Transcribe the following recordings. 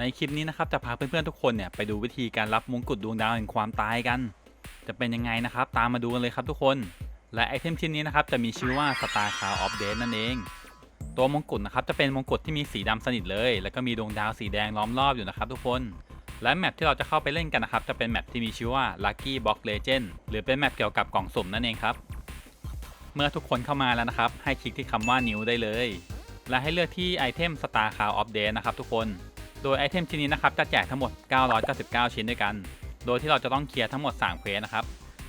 ในคลิปนี้นะครับจะพาเพื่อนๆทุกคนเนี่ยไปดูวิธีการรับมงกุฎดวงดาวแห่งความตายกัน จะเป็นยังไงนะครับ ตามมาดูกันเลยครับทุกคน และไอเทมชิ้นนี้นะครับจะมีชื่อว่า Star Cloud of Death นั่นเอง ตัวมงกุฎนะครับจะเป็นมงกุฎที่มีสีดำสนิทเลย แล้วก็มีดวงดาวสีแดงล้อมรอบอยู่นะครับทุกคนและแมปที่เราจะเข้าไปเล่นกันนะครับ จะเป็นแมปที่มีชื่อว่า Lucky Box Legend หรือเป็นแมปเกี่ยวกับกล่องสุ่มนั่นเองครับ เมื่อทุกคนเข้ามาแล้วนะครับ ให้คลิกที่คำว่า New ได้เลย และให้เลือกที่ไอเทม Star Cloud of Death นะครับทุกคน โดยไอเทมชิ้นนี้นะครับจะแจกทั้งหมด 999 ชิ้นด้วยกัน โดยที่เราจะต้องเคลียร์ทั้งหมด 3 เควสนะครับ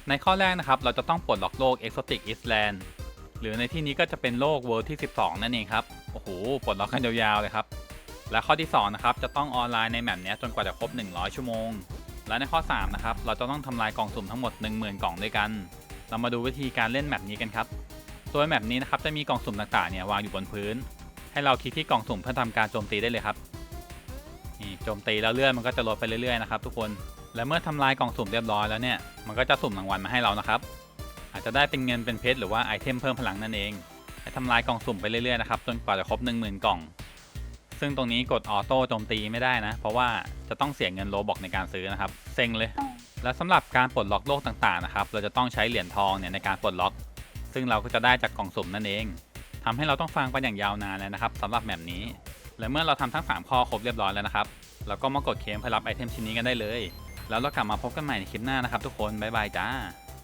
ในข้อแรกนะครับ เราจะต้องปลดล็อกโลก Exotic Island หรือในที่นี้ก็จะเป็นโลก World ที่ 12 นั่นเองครับ โอ้โห ปลดล็อกกันยาวๆเลยครับ และข้อที่ 2 นะครับ จะต้องออนไลน์ในแมปนี้จนกว่าจะครบ 100 ชั่วโมง และในข้อ 3 นะครับ เราจะต้องทำลายกล่องสุ่มทั้งหมด 10,000 กล่องด้วยกัน เรามาดูวิธีการเล่นแมปนี้กันครับ โดยแมปนี้นะครับจะมีกล่องสุ่มต่างๆเนี่ยวางอยู่บนพื้น ให้เราคลิกที่กล่องสุ่มเพื่อทำการโจมตีได้เลยครับ โจมตีแล้วเลื่อนมันก็จะลดไปเรื่อยๆนะครับทุกคน และเมื่อทำลายกล่องสุ่มเรียบร้อยแล้วเนี่ย มันก็จะสุ่มรางวัลมาให้เรานะครับ อาจจะได้เป็นเงินเป็นเพชรหรือว่าไอเทมเพิ่มพลังนั่นเองให้ทำลายกล่องสุ่มไปเรื่อยๆนะครับจนกว่าจะครบ 10,000 กล่อง ซึ่งตรงนี้กดออโต้โจมตีไม่ได้นะ เพราะว่าจะต้องเสียเงินโลบอกในการซื้อนะครับเซ็งเลย และสำหรับการปลดล็อกโลกต่างๆนะครับ เราจะต้องใช้เหรียญทองเนี่ยในการปลดล็อก ซึ่งเราก็จะได้จากกล่องสุ่มนั่นเองทำให้เราต้องฟังไปอย่างยาวนานเลยนะครับสำหรับแบบนี้และเมื่อเราทำทั้ง 3 ข้อครบเรียบร้อยแล้วนะครับ แล้วก็มากดเคมเพื่อรับไอเทมชิ้นนี้กันได้เลย แล้วเรากลับมาพบกันใหม่ในคลิปหน้านะครับทุกคนบ๊ายบายจ้า